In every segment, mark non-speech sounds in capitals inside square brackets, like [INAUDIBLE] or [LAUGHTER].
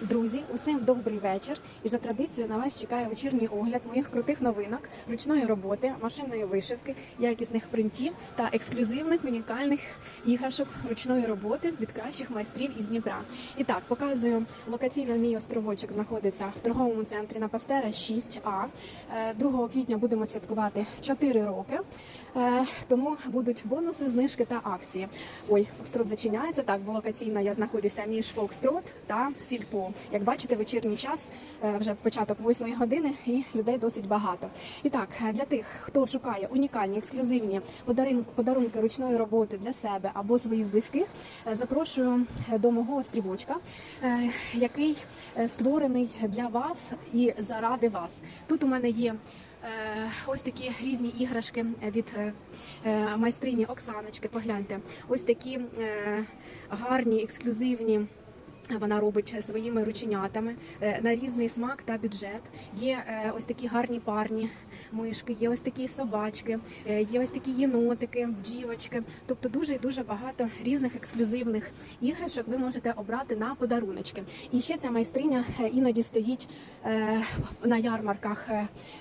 Друзі, усім добрий вечір. І за традицією на вас чекає вечірній огляд моїх крутих новинок, ручної роботи, машинної вишивки, якісних принтів та ексклюзивних унікальних іграшок ручної роботи від кращих майстрів із Дніпра. І так, показую локаційно мій островочок знаходиться в торговому центрі на Пастера 6А. Е, 2 квітня будемо святкувати 4 роки. Е, Тому будуть бонуси, знижки та акції. Ой, Фокстрот зачиняється. Так, бо локаційно я знаходжуся між Фокстрот та Сільпо. Як бачите, вечірній час е, вже початок 8 години і людей досить багато. І так, е, для тих, хто шукає унікальні ексклюзивні подарунки ручної роботи для себе або своїх близьких, е, запрошую до мого острівочка, який створений для вас і заради вас. Тут у мене є. Ось такі різні іграшки від майстрині Оксаночки. Погляньте, ось такі гарні, ексклюзивні. Вона робить своїми рученятами е, на різний смак та бюджет. Є е, ось такі гарні парні мишки, є ось такі собачки, е, є ось такі єнотики, бджілочки. Тобто дуже і дуже багато різних ексклюзивних іграшок ви можете обрати на подаруночки. І ще ця майстриня е, іноді стоїть е, на ярмарках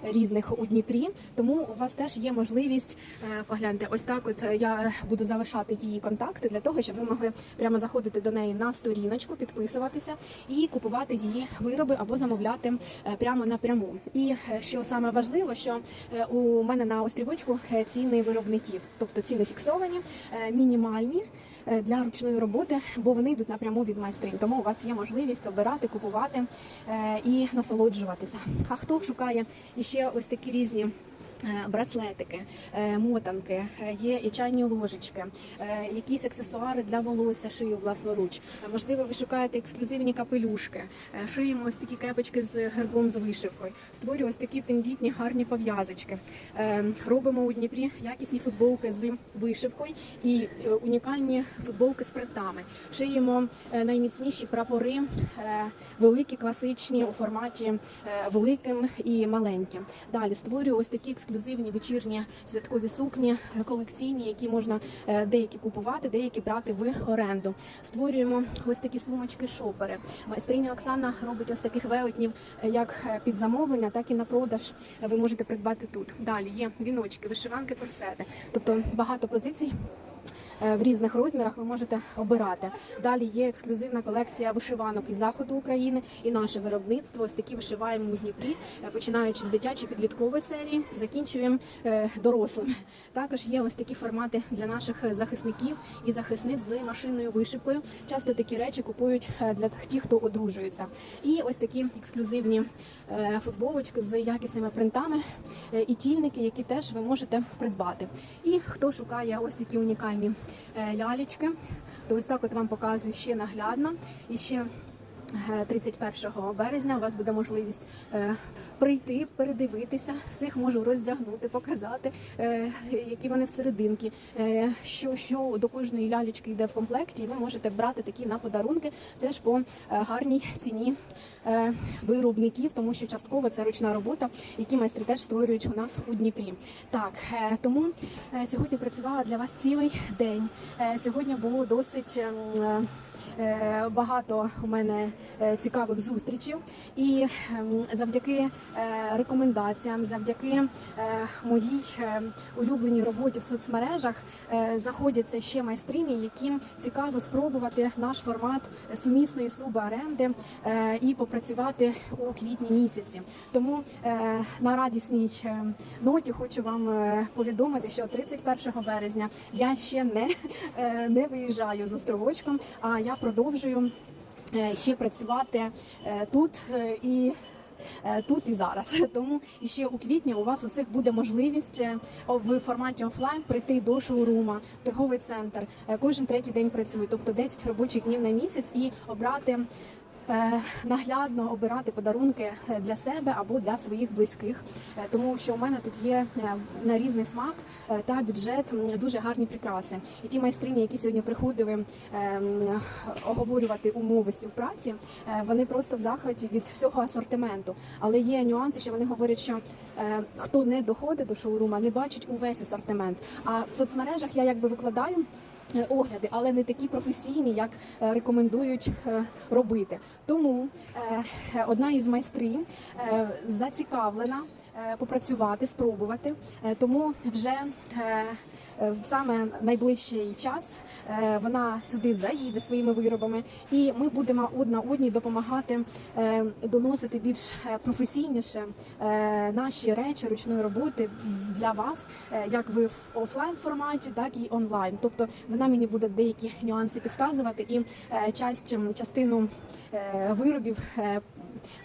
різних у Дніпрі. Тому у вас теж є можливість погляньте, ось так. От я буду залишати її контакти для того, щоб ви могли прямо заходити до неї на сторіночку, підписуватися і купувати її вироби або замовляти прямо напряму. І що саме важливо, що е, у мене на острівочку е, ціни виробників, тобто ціни фіксовані, е, мінімальні для ручної роботи, бо вони йдуть напряму від майстрів. Тому у вас є можливість обирати, купувати і насолоджуватися. А хто шукає іще ось такі різні. Е, Браслетики, е, мотанки, е, є і чайні ложечки, якісь аксесуари для волосся шию власноруч. Можливо, ви шукаєте ексклюзивні капелюшки, шиємо ось такі кепочки з гербом з вишивкою. Створюю ось такі тендітні гарні пов'язочки. Робимо у Дніпрі якісні футболки з вишивкою і унікальні футболки з принтами. Шиємо найміцніші прапори, великі, класичні у форматі великим і маленьким. Далі створюю ось такі ексклюзивні вечірні святкові сукні, колекційні, які можна е, деякі купувати, деякі брати в оренду. Створюємо ось такі сумочки шопери. Майстриня Оксана робить ось таких велетнів е, як е, під замовлення, так і на продаж. Ви можете придбати тут. Далі є віночки, вишиванки, корсети. Тобто багато позицій. Е, В різних розмірах ви можете обирати. Далі є ексклюзивна колекція вишиванок із заходу України і наше виробництво. Ось такі вишиваємо у Дніпрі, е, починаючи з дитячої підліткової серії, закінчуємо е, дорослими. Також є ось такі формати для наших захисників і захисниць з машинною вишивкою. Часто такі речі купують для тих, хто одружується. І ось такі ексклюзивні футболочки з якісними принтами і тільники, які теж ви можете придбати. І хто шукає ось такі унікальні лялечки, то ось так от вам показую ще наглядно і ще. Е, 31 березня у вас буде можливість е, прийти, передивитися, всіх можу роздягнути, показати, е, які вони всерединки, е, що, що до кожної лялечки йде в комплекті, і ви можете брати такі на подарунки теж по е, гарній ціні е, виробників, тому що частково це ручна робота, які майстри теж створюють у нас у Дніпрі. Так, е, тому е, сьогодні працювала для вас цілий день. Е, Сьогодні було досить. Ем, е, Багато у мене е, цікавих зустрічей, і ем, завдяки е, рекомендаціям, завдяки моїй е, улюбленій роботі в соцмережах знаходяться ще майстрині, яким цікаво спробувати наш формат сумісної суборенди е, і попрацювати у квітні місяці. Тому на радісній е, ноті хочу вам повідомити, що 31 березня я ще не, не виїжджаю з островочком, а я продовжую е, ще працювати е, тут е, і. Тут і зараз, [LAUGHS] тому і ще у квітні у вас усіх буде можливість в форматі офлайн прийти до шоурума, торговий центр. Кожен третій день працюю, тобто 10 робочих днів на місяць, і обрати наглядно обирати подарунки е, для себе або для своїх близьких, Е, тому що у мене тут є е, на різний смак е, та бюджет дуже гарні прикраси. І ті майстрині, які сьогодні приходили е, оговорювати умови співпраці, е, вони просто в захваті від всього асортименту. Але є нюанси, що вони говорять, що е, хто не доходить до шоурума, не бачить увесь асортимент. А в соцмережах я якби викладаю е, Огляди, але не такі професійні, як е, рекомендують е, робити. Тому е, е, одна із майстринь е, зацікавлена е, попрацювати, спробувати. Е, Тому вже е, е, в саме найближчий час е, вона сюди заїде своїми виробами, і ми будемо одна одній допомагати е, доносити більш е, професійніше е, наші речі ручної роботи для вас, е, як ви в офлайн форматі, так і онлайн. Тобто вона мені буде деякі нюанси підказувати і е, частину е, виробів.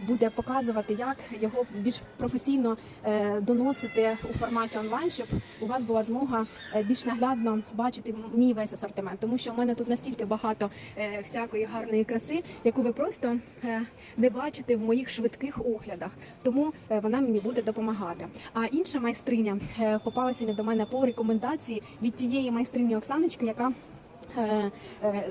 Буде показувати, як його більш професійно е, доносити у форматі онлайн, щоб у вас була змога е, більш наглядно бачити мій весь асортимент, тому що в мене тут настільки багато е, всякої гарної краси, яку ви просто не бачите в моїх швидких оглядах. Тому вона мені буде допомагати. А інша майстриня е, попала до мене по рекомендації від тієї майстрині Оксаночки, яка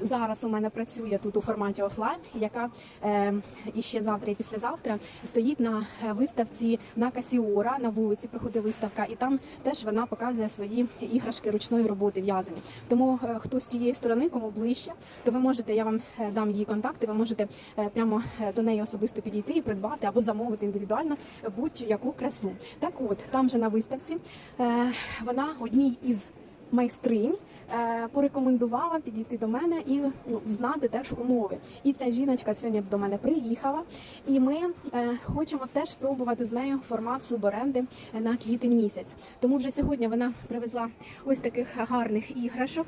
Зараз у мене працює тут у форматі офлайн, яка е, і ще завтра і післязавтра стоїть на е, виставці на Касіора на вулиці. Приходить виставка, і там теж вона показує свої іграшки ручної роботи в'язані. Тому е, хто з тієї сторони, кому ближче, то ви можете, я вам е, дам її контакти. Ви можете е, прямо е, до неї особисто підійти і придбати або замовити індивідуально будь-яку красу. Так, от там же на виставці е, вона одній із майстринь е, порекомендувала підійти до мене і ну, знати теж умови. І ця жіночка сьогодні до мене приїхала, і ми е, хочемо теж спробувати з нею формат суборенди на квітень місяць. Тому вже сьогодні вона привезла ось таких гарних іграшок.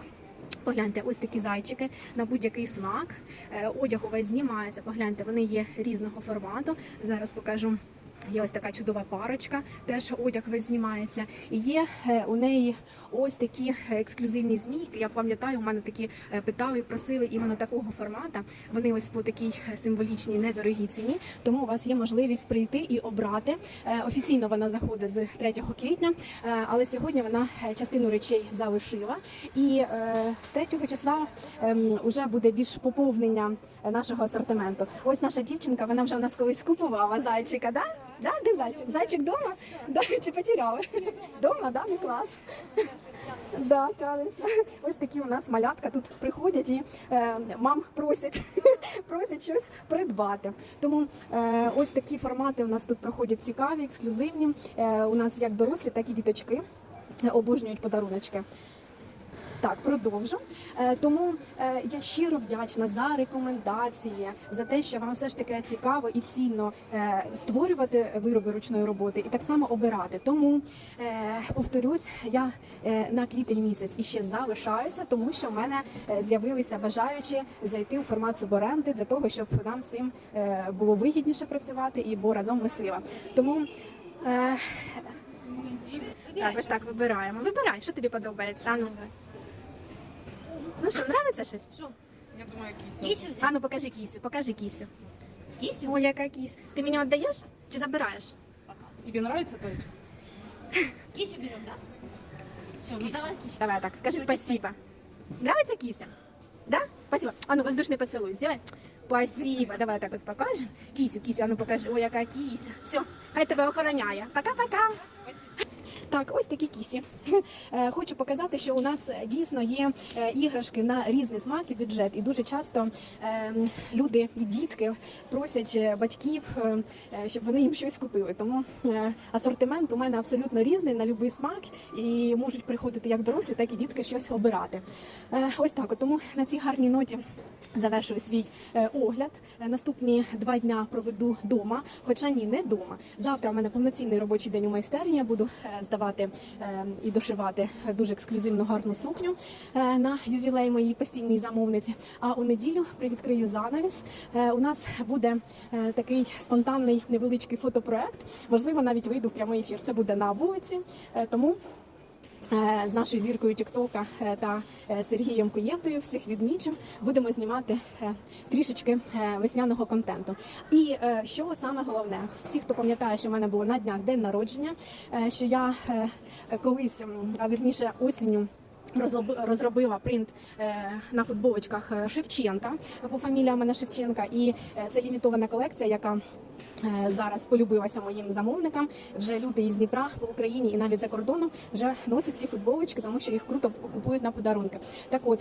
Погляньте, ось такі зайчики на будь-який смак. Е, Одяг увесь знімається. Погляньте, вони є різного формату. Зараз покажу. Є ось така чудова парочка, теж одяг весь знімається. І є е, у неї ось такі ексклюзивні змійки. Я пам'ятаю, у мене такі е, питали, просили іменно такого формату. Вони ось по такій е, символічній недорогій ціні. Тому у вас є можливість прийти і обрати. Е, Офіційно вона заходить з 3 квітня, е, але сьогодні вона е, частину речей залишила. І е, з 3 числа вже буде більш поповнення е, нашого асортименту. Ось наша дівчинка, вона вже у нас колись купувала зайчика, да? Да, де зайчик? Зайчик вдома? Да, чи потеряли? Дома, да, ну клас. Да. Ось такі у нас малятка тут приходять і е, мам просять, [LAUGHS] просять щось придбати. Тому е, ось такі формати у нас тут проходять цікаві, ексклюзивні. Е, у нас як дорослі, так і діточки обожнюють подаруночки. Так, продовжу. Е, Тому е, я щиро вдячна за рекомендації, за те, що вам все ж таки цікаво і цінно е, створювати вироби ручної роботи і так само обирати. Тому повторюсь, я на квітень місяць іще залишаюся, тому що в мене з'явилися бажаючі зайти у формат суборенди для того, щоб нам всім було вигідніше працювати і бо разом ми сила. Тому так, ось так вибираємо. Вибирай, що тобі подобається. Ану. Ну що, нравиться щось? Що? Я думаю, кисю. Кисю взяти? А ну покажи кісю, покажи кісю. Кисю? О, яка кісь. Ти мені віддаєш чи забираєш? Тебе нравится Толечка? Кисю берем, да? Все, ну давай кисю. Давай так, скажи спасибо. Нравится кися? Да? Спасибо. А ну воздушный поцелуй сделай. Спасибо. Давай так от покажем. Кисю, кисю, а ну покажи. Ой, яка кися. Все, хай тебе охороняє. Пока-пока. Так, ось такі кісі. [LAUGHS] Е, Хочу показати, що у нас е, дійсно є е, іграшки на різний смак і бюджет. І дуже часто е, люди і дітки просять батьків, щоб вони їм щось купили. Тому асортимент у мене абсолютно різний на будь-який смак, і можуть приходити як дорослі, так і дітки щось обирати. Ось так. Тому на цій гарній ноті. Завершую свій огляд. Наступні два дня проведу вдома, хоча ні, не вдома. Завтра у мене повноцінний робочий день у майстерні. Я буду здавати е, і дошивати дуже ексклюзивну гарну сукню е, на ювілей моїй постійній замовниці. А у неділю привідкрию занавіс. Е, У нас буде е, такий спонтанний невеличкий фотопроект. Можливо, навіть вийду в прямий ефір. Це буде на вулиці, тому. Е, з нашою зіркою Тіктока е, та е, Сергієм Куєвтою всіх відмічим, Будемо знімати трішечки весняного контенту. І що саме головне, всі, хто пам'ятає, що в мене було на днях день народження, що я колись, а вірніше осінню. Розробила принт е, на футболочках е, Шевченка, бо фамілія мене Шевченка, і е, це лімітована колекція, яка зараз полюбилася моїм замовникам. Вже люди із Дніпра по Україні і навіть за кордоном вже носять ці футболочки, тому що їх круто купують на подарунки. Так от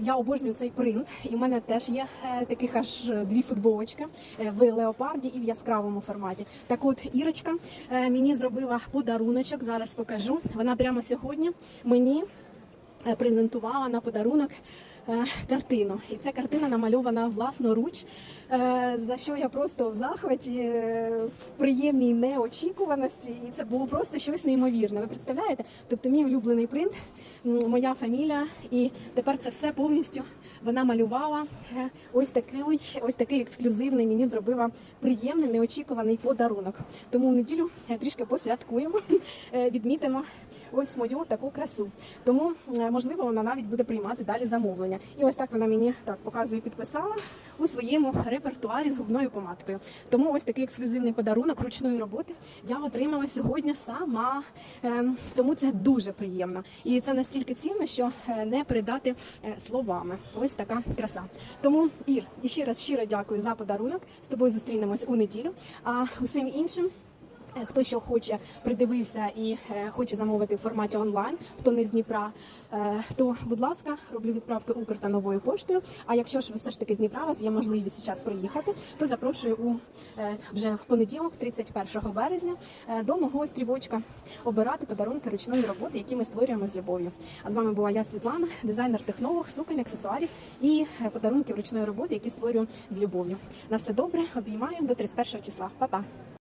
я обожнюю цей принт, і в мене теж є таких аж дві футболочки в леопарді і в яскравому форматі. Так от Ірочка мені зробила подаруночок. Зараз покажу. Вона прямо сьогодні мені е, презентувала на подарунок. е, Картину, і ця картина намальована власноруч, е, за що я просто в захваті, в приємній неочікуваності, і це було просто щось неймовірне. Ви представляєте? Тобто, мій улюблений принт, моя фамілія, і тепер це все повністю вона малювала. Е, Ось такий, ось такий ексклюзивний мені зробила приємний неочікуваний подарунок. Тому в неділю е, трішки посвяткуємо, [LAUGHS] е, відмітимо ось мою таку красу. Тому можливо вона навіть буде приймати далі замовлення. І ось так вона мені так показує, підписала у своєму репертуарі з губною помадкою. Тому ось такий ексклюзивний подарунок ручної роботи я отримала сьогодні сама. Ем, Тому це дуже приємно. І це настільки цінно, що не передати словами. Ось така краса. Тому Ір, і ще раз щиро дякую за подарунок. З тобою зустрінемось у неділю. А усім іншим. Е, Хто що хоче, придивився і е, хоче замовити в форматі онлайн, хто не з Дніпра, е, то, будь ласка, роблю відправки Укр новою поштою. А якщо ж ви все ж таки з Дніпра, вас є можливість зараз приїхати, то запрошую у вже в понеділок, 31 березня, до мого острівочка обирати подарунки ручної роботи, які ми створюємо з любов'ю. А з вами була я, Світлана, дизайнер-технолог, суконь, аксесуарів і подарунки ручної роботи, які створюю з любов'ю. На все добре, обіймаю до 31 числа. Па-па!